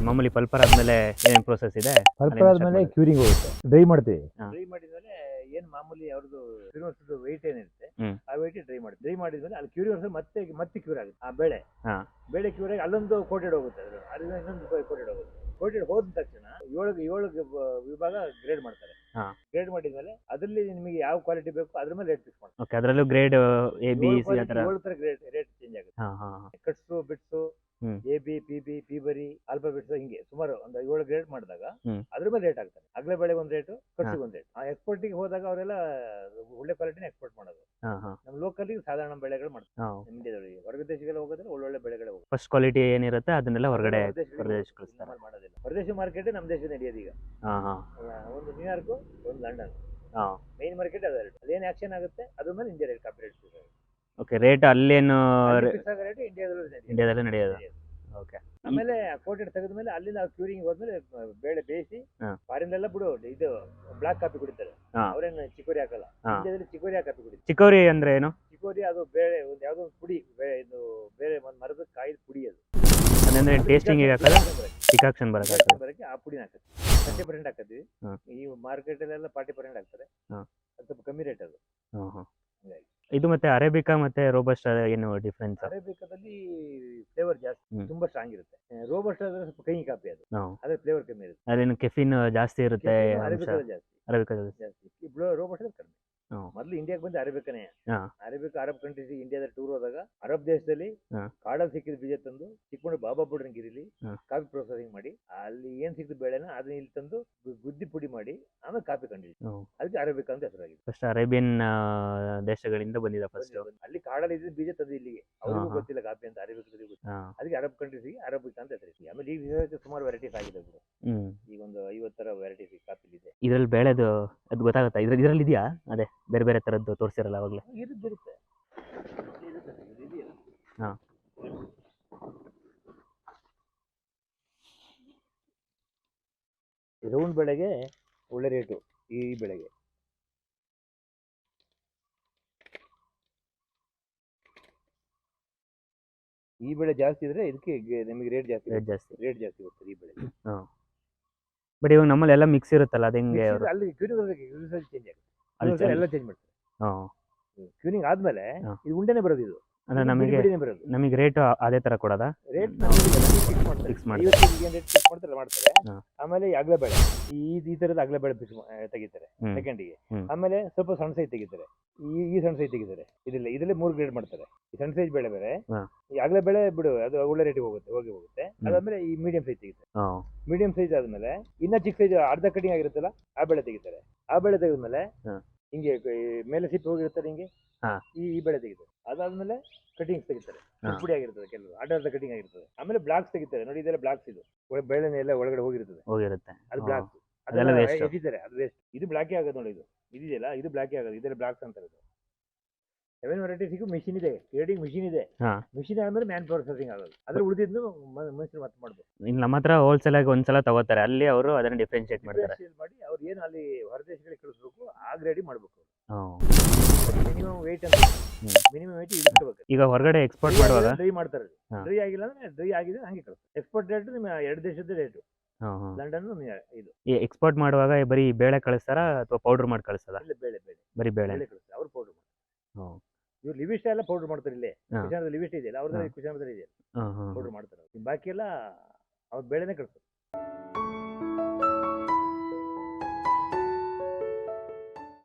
ಮಾಮೂಲಿ ಪಲ್ಪರ್ ಆದ್ಮೇಲೆ ಏನೇನು ಪ್ರೋಸೆಸ್ ಇದೆ? ಪಲ್ಪರ್ ಆದ್ಮೇಲೆ ಕ್ಯೂರಿಂಗ್ ಹೋಗುತ್ತೆ. ಡ್ರೈ ಮಾಡ್ತೀವಿ. ಡ್ರೈ ಮಾಡಿದ್ಮೇಲೆ ಏನ್ ಮಾಮೂಲಿ ಅವ್ರದ್ದು ಕ್ಯೂರಿವರ್ಸ್ ವೆಯ್ಟ್ ಏನಿರುತ್ತೆ ಹ್ಮ್. ಆ ವೆಯ್ಟ್ ಡ್ರೈ ಮಾಡಿ ಡ್ರೈ ಮಾಡಿದ್ಮೇಲೆ ಅಲ್ಲಿ ಕ್ಯೂರಿವರ್ಸ್ ಮತ್ತೆ ಮತ್ತೆ ಕ್ಯೂರ್ ಆಗುತ್ತೆ. ಆ ಬೇಳೆ. ಹಾ. ಬೇಳೆ ಕ್ಯೂರ್ ಆಗಿ ಅಲ್ಲೊಂದು ಕೋಟೆಡ್ ಹೋಗುತ್ತೆ ಅದು ಅದರಿಂದ ಇನ್ನೊಂದು ಕೋಟೆಡ್ ಹೋಗುತ್ತೆ. ಕೋಟೆಡ್ ಹೋದ ತಕ್ಷಣ ಏಳು ಏಳು ಗ- ವಿಭಾಗ ಗ್ರೇಡ್ ಮಾಡ್ತಾರೆ. ಹಾ. ಗ್ರೇಡ್ ಮಾಡಿದ್ಮೇಲೆ ಅದರಲ್ಲಿ ನಿಮಗೆ ಯಾವ ಕ್ವಾಲಿಟಿ ಬೇಕು ಅದ್ರ ಮೇಲೆ ರೇಟ್ ಫಿಕ್ಸ್ ಮಾಡ್ತಾರೆ. ಓಕೆ ಅದರಲ್ಲೂ ಗ್ರೇಡ್ ಎ ಬಿ ಸಿ ಆ ಥರ. ಏಳು ತರ ಗ್ರೇಡ್ ರೇಟ್ ಚೇಂಜ್ ಆಗುತ್ತೆ. ಹಾಂ ಹಾಂ cuts bits. A B P B P ಬರಿ ಆಲ್ಫಾಬೆಟ್ಸ್ ಹಿಂಗೆ ಸುಮಾರು ಒಂದು ಏಳು ಗ್ರೇಡ್ ಮಾಡಿದಾಗ. ಅದ್ರ ಮೇಲೆ ರೇಟ್ ಆಗ್ತಾರೆ ಅಗ್ಲೆ ಬೆಳೆಗೆ ಒಂದ್ ರೇಟ್ ಖರ್ಚಿಗೆ ಒಂದ್ ರೇಟ್ ಆ ಎಕ್ಸ್ಪೋರ್ಟಿಗೆ ಹೋದಾಗ ಅವರೆಲ್ಲ ಒಳ್ಳೆ ಕ್ವಾಲಿಟಿನ ಎಕ್ಸ್ಪೋರ್ಟ್ ಮಾಡೋದು. ನಮ್ಮ ಲೋಕಲ್ ಸಾಧಾರಣ ಬೆಳೆಗಳು ಮಾಡ್ತಾರೆ. ಹಾಂ. ಇಂಡಿಯಾದೊಳಗೆ ಹೊರಗೆ ದೇಶಗೆಲ್ಲ ಹೋಗೋದ್ರೆ ಒಳ್ಳೊಳ್ಳೆ ಬೆಳೆಗಳು ಹೋಗುತ್ತೆ. ಫಸ್ಟ್ ಕ್ವಾಲಿಟಿ ಏನಿರುತ್ತೆ ಅದನ್ನೆಲ್ಲ ಹೊರಗಡೆ ಮಾಡೋದಿಲ್ಲ. ಹೊರದೇಶ ಮಾರ್ಕೆಟ್ ನಮ್ಮ ದೇಶ ನಡೆಯೋದು ಈಗ. ಒಂದು ನ್ಯೂಯಾರ್ಕ್ ಒಂದು ಲಂಡನ್ ಮೇನ್ ಮಾರ್ಕೆಟ್ ಅದ ರೇಟ್ ಅದೇನು ಆಕ್ಷನ್ ಆಗುತ್ತೆ ಅದ್ರ ಮೇಲೆ India rate coffee rate okay rate ಅಲ್ಲೇನು ರೇಟ್ ಇಂಡಿಯಾದಲ್ಲೂ ನಡೆಯೋದು. ಓಕೆ ಆಮೇಲೆ ಕೋಟೆಡ್ ತೆಗೆದ್ಮೇಲೆ ನಾವು ಕ್ಯೂರಿಂಗ್ ಹೋದ್ಮೇಲೆ ಬೇಳೆ ಬೇಯಿಸಿ ಪಾರಿಂದೆಲ್ಲ ಫಾರಿನ್ಲೆಲ್ಲ ಬಿಡು ಇದು ಬ್ಲಾಕ್ ಕಾಫಿ ಕುಡಿತಾರೆ. ಅವ್ರೇನು ಚಿಕೋರಿ ಹಾಕಲ್ಲ. ಇಂಡಿಯಾದಲ್ಲಿ ಚಿಕೋರಿ ಕಾಫಿ ಕುಡಿತಾರೆ. ಚಿಕೋರಿ ಅಂದ್ರೆ ಏನು? ಚಿಕೋರಿ ಅದು ಬೇಳೆ ಒಂದು ಯಾವ್ದೋ ಒಂದು ಪುಡಿ ಇದು ಬೇರೆ ಒಂದು ಮರದ ಕಾಯಿದ ಪುಡಿ ಅದು. ಅದಂದ್ರೆ ಟೇಸ್ಟಿಂಗ್ ಹಾಕಲ್ಲ? Decoction ಬರಕ್ಕೆ. ಬರಕ್ಕೆ ಆ ಪುಡಿನ ಹಾಕತ್ತೆ. Thirty percent ಹಾಕತ್ತೀವಿ. ಈ ಮಾರ್ಕೆಟ್ ಅಲ್ಲೆಲ್ಲ ಫಾರ್ಟಿ ಪರ್ಸೆಂಟ್ ಹಾಕ್ತಾರೆ ಸ್ವಲ್ಪ ಕಮ್ಮಿ ರೇಟ್ ಅದು. ಇದು ಮತ್ತೆ ಅರೇಬಿಕಾ ಮತ್ತೆ ರೋಬಸ್ಟ್ ಏನು ಡಿಫ್ರೆನ್ಸ್ ಅರೇಬಿಕಾದಲ್ಲಿ ಫ್ಲೇವರ್ ಜಾಸ್ತಿ ತುಂಬಾ ಸ್ಟ್ರಾಂಗ್ ಇರುತ್ತೆ. ರೋಬಸ್ಟ್ ಆದ್ರೆ ಸ್ವಲ್ಪ ಕಹಿ ಕಾಫಿ ಅದು. ಅದ್ರ ಅದೇ ಫ್ಲೇವರ್ ಕಮ್ಮಿ ಇರುತ್ತೆ. ಕೆಫಿನ್ ಜಾಸ್ತಿ ಇರುತ್ತೆ ಜಾಸ್ತಿ. ಅರೇಬಿಕಾ ಜಾಸ್ತಿ. ರೋಬಸ್ಟ್ ಕಡಿಮೆ ಹ್ಮ್. ಮೊದಲು ಇಂಡಿಯಾಗೆ ಬಂದು ಅರೇಬಿಕನೇ ಅರೇಬಿಕ ಅರಬ್ ಕಂಟ್ರೀಸ್ ಇಂಡಿಯಾದ ಟೂರ್ ಹೋದಾಗ ಅರಬ್ ದೇಶದಲ್ಲಿ. ಕಾಡಲ್ಲಿ ಸಿಕ್ಕಿದ ಬೀಜ ತಂದು ಚಿಕ್ಕಮಂಡಿ ಬಾಬಾ ಗಿರಿಲಿ ಹಾ. ಕಾಫಿ ಪ್ರೊಸೆಸಿಂಗ್ ಮಾಡಿ ಅಲ್ಲಿ ಏನ್ ಸಿಕ್ಕಿದ ಬೆಳೆನ ಅದನ್ನ ಇಲ್ಲಿ ತಂದು ಗುದ್ದಿ ಪುಡಿ ಮಾಡಿ ಆಮೇಲೆ ಕಾಫಿ ಕಂಡು ಅದಕ್ಕೆ ಅರೇಬಿಕ್ ಅಂತ ಹೆಸರಾಗಿದೆ. ಫಸ್ಟ್ ಅರೇಬಿಯನ್ ದೇಶಗಳಿಂದ ಬಂದಿದೆ ಫಸ್ಟ್ ಅಲ್ಲಿ ಕಾಡಲ್ಲಿ ಇದ್ದ ಬೀಜ ತಂದು ಇಲ್ಲಿಗೆ. ಅವ್ರಿಗೂ. ಗೊತ್ತಿಲ್ಲ ಕಾಫಿ ಅಂತ ಅರೇಬಿಕ್ ಅದಕ್ಕೆ ಅರಬ್ ಕಂಟ್ರೀಸ್ಗೆ ಅರೇಬಿಕ್ ಅಂತ ಹೆಸರಿಸಿ ಆಮೇಲೆ ಈಗ ಸುಮಾರು ವೆರೈಟೀಸ್ ಆಗಿದೆ ಗುರು. ಈಗ ಒಂದು ಐವತ್ತರ ತರ ವೆರೈಟೀಸ್ ಕಾಫಿ ಇದೆ ಇದ್ರಲ್ಲಿ ಬೆಳೆದು ಅದು ಗೊತ್ತಾಗುತ್ತಾ? ಇದ್ರಲ್ಲಿ ಇದರಲ್ಲಿ ಇದೆಯಾ ಅದೇ ಬೇರೆ ಬೇರೆ ತರದ್ದು ತೋರಿಸಿರಲ್ಲ ಅವಾಗಲೇ. ಇದು. ಹಾ. ರೌಂಡ್ ಬೆಳೆಗೆ ಒಳ್ಳೆ ರೇಟು ಈ ಬೆಳೆಗೆ. ಈ ಬೆಳೆ ಜಾಸ್ತಿ ಇದ್ರೆ ಇದಕ್ಕೆ ನಿಮಗೆ ರೇಟ್ ಜಾಸ್ತಿ ರೇಟ್ ಜಾಸ್ತಿ. ರೇಟ್ ಜಾಸ್ತಿ ಬರ್ತದೆ ಈ ಬೆಳೆ ಬಟ್ ಇವಾಗ ನಮ್ಮಲ್ಲಿ ಎಲ್ಲ ಮಿಕ್ಸ್ ಇರುತ್ತಲ್ಲ ಅದು ಹೆಂಗೆ ಅಲ್ಲಿ ಚೇಂಜ್ ಆಗುತ್ತೆ. ಎಲ್ಲ ಚೇಂಜ್ ಮಾಡ್ತಾರೆ. ಹಾಂ. ಕ್ಯೂನಿಂಗ್ ಆದ್ಮೇಲೆ ಇದು ಉಂಡೆನೆ ಬರೋದು ಇದು. ಅಂದ್ರೆ ನಮಗೆ ನಮಗೆ ರೇಟ್ ಅದೇ ತರ ಕೊಡೋದಾ? ರೇಟ್ ಫಿಕ್ಸ್ ಮಾಡ್ತಾರೆ. ರೇಟ್ ಫಿಕ್ಸ್ ಮಾಡ್ತಾರೆ ಮಾಡ್ತಾರೆ. ಆಮೇಲೆ ಅಗ್ಲ ಬೆಳೆ ಈ ಈ ತರದ ಅಗಲ ಬೆಳೆ ಫಿಕ್ಸ್ ತೆಗಿತಾರೆ ಸೆಕೆಂಡಿಗೆ ಆಮೇಲೆ ಸ್ವಲ್ಪ ಸಣ್ಣ ಸೈಜ್ ತೆಗಿತಾರೆ. ಈ ಈ ಸಣ್ಣ ಸೈಜ್ ತೆಗಿತಾರೆ. ಇದಿಲ್ಲ ಇದರಲ್ಲಿ ಮೂರು ಗ್ರೇಡ್ ಮಾಡ್ತಾರೆ. ಈ ಸಣ್ಣ ಸೈಜ್ ಬೆಳೆ ಬೇರೆ ಈ ಆಗಲೇ ಬೇಳೆ ಬಿಡು ಅದು ಒಳ್ಳೆ ರೇಟಿಗೆ ಹೋಗುತ್ತೆ ಹೋಗಿ ಹೋಗುತ್ತೆ. ಅದಾದ್ಮೇಲೆ ಈ ಮೀಡಿಯಂ ಸೈಜ್ ತೆಗಿತಾರೆ. ಮೀಡಿಯಂ ಸೈಜ್ ಆದ್ಮೇಲೆ ಇನ್ನ ಚಿಕ್ಕ ಸೈಜ್ ಅರ್ಧ ಕಟಿಂಗ್ ಆಗಿರುತ್ತಲ್ಲ ಆ ಬೆಳೆ ತೆಗಿತಾರೆ. ಆ ಬೆಳೆ ತೆಗೆದ್ಮೇಲೆ. ಹಿಂಗೆ ಕ- ಮೇಲೆ ಸಿಪ್ಪೆ ಹೋಗಿರ್ತಾರೆ ಹಿಂಗೆ? ಹಾ. ಈ ಈ ಬೆಳೆ ತೆಗಿತಾರೆ. ಅದಾದ್ಮೇಲೆ ಕಟಿಂಗ್ಸ್ ತೆಗಿತಾರೆ. ಹಾ. ಪುಡಿ ಆಗಿರ್ತದೆ ಕೆಲವು ಅಡ್ಡ ಕಟಿಂಗ್ ಆಗಿರ್ತದೆ. ಆಮೇಲೆ ಬ್ಲಾಕ್ಸ್ ತೆಗಿತಾರೆ. ನೋಡಿ ಇದೆಲ್ಲ ಬ್ಲಾಕ್ಸ್ ಇದು. ಒಳ- ಬೆಳೆನೇ ಎಲ್ಲ ಒಳಗಡೆ ಹೋಗಿರ್ತದೆ. ಹೋಗಿರುತ್ತೆ. ಅದು ಹಾ. ಬ್ಲಾಕ್ಸ್ ಅದೆಲ್ಲ waste. ಎಸಿದ್ದಾರೆ ಅದು ವೇಸ್ಟ್ ಇದು ಬ್ಲಾಕೇ ಆಗೋದು ನೋಡಿ ಇದು. ಇದೆಯಲ್ಲ ಇದು ಬ್ಲಾಕೇ ಆಗೋದು. ಇದೆಲ್ಲ ಬ್ಲಾಕ್ಸ್ ಅಂತಾರೆ ಇದು. ಸೆವೆನ್ ವೆರೈಟೀಸಿಗೂ ಮಿಷಿನ್ ಇದೆ. ಕ್ರಿಯೇಟಿಂಗ್ ಮಿಷಿನ್ ಇದೆ. ಹಾ. ಮಿಷಿನ್ ಆದ್ಮೇಲೆ ಮ್ಯಾನ್ ಪ್ರೊಸೆಸಿಂಗ್ ಆಗೋದು. ಅದ್ರ ಉಳಿದಿದ್ದು ಮನುಷ್ಯರು ಮತ್ತೆ ಮಾಡ್ಬೋದು. ಇನ್ನು ನಮ್ಮ ಹತ್ರ ಹೋಲ್ಸೇಲ್ ಆಗಿ ಒಂದ್ಸಲ ತಗೋತಾರೆ. ಅಲ್ಲಿ ಅವರು ಅದನ್ನ ಡಿಫ್ರೆನ್ಶಿಯೇಟ್ ಮಾಡ್ತಾರೆ. ಮಾಡಿ ಅವ್ರು ಏನು ಅಲ್ಲಿ ಹೊರದೇಶಗಳಿಗೆ ಕಳಿಸ್ಬೇಕು ಆ ರೆಡಿ ಮಾಡ್ಬೇಕು ಮಿನಿಮಮ್ ವೇಟ್ ಅಂತ ಮಿನಿಮಮ್ ವೆಯ್ಟ್ ಇಟ್ಕೋಬೇಕು. ಈಗ ಹೊರಗಡೆ ಎಕ್ಸ್ಪೋರ್ಟ್ ಮಾಡುವಾಗ? ಡ್ರೈ ಮಾಡ್ತಾರೆ. ಡ್ರೈ ಆಗಿಲ್ಲ ಅಂದ್ರೆ ಡ್ರೈ ಆಗಿದೆ ಹಂಗೆ ಕಳಿಸ್ತಾರೆ. ಎಕ್ಸ್ಪೋರ್ಟ್ ರೇಟ್ ನಿಮ್ಮ ಎರಡು ದೇಶದ ರೇಟು ಲಂಡನ್ ಇದು. ಎಕ್ಸ್ಪೋರ್ಟ್ ಮಾಡುವಾಗ ಬರೀ ಬೇಳೆ ಕಳಿಸ್ತಾರ ಅಥವಾ ಪೌಡರ್ ಮಾಡಿ ಕಳಿಸ್ತಾರ? ಇಲ್ಲ ಬೇಳೆ ಬೇಳೆ. ಬರೀ ಬೇಳೆ. ಕಳಿಸ್ತಾರೆ. ಅವ್ರು ಪೌಡರ್ ಮಾಡ್ತಾರೆ. ಇವ್ರು ಲಿವಿಸ್ಟ್ ಎಲ್ಲ ಪೌಡರ್ ಮಾಡ್ತಾರೆ ಇಲ್ಲೇ. ಕುಶಾನದ ಲಿವಿಸ್ಟ್ ಇದೆಯಲ್ಲ ಅವ್ರದ್ದು. ಕುಶಾನದಲ್ಲಿ ಇದೆ ಹಾಂ ಹಾಂ ಪೌಡರ್ ಮಾಡ್ತಾರೆ ಬಾಕಿ ಎಲ್ಲ ಅವ್ರು ಬೇಳೆನೇ ಕಳಿಸ್ತಾರೆ.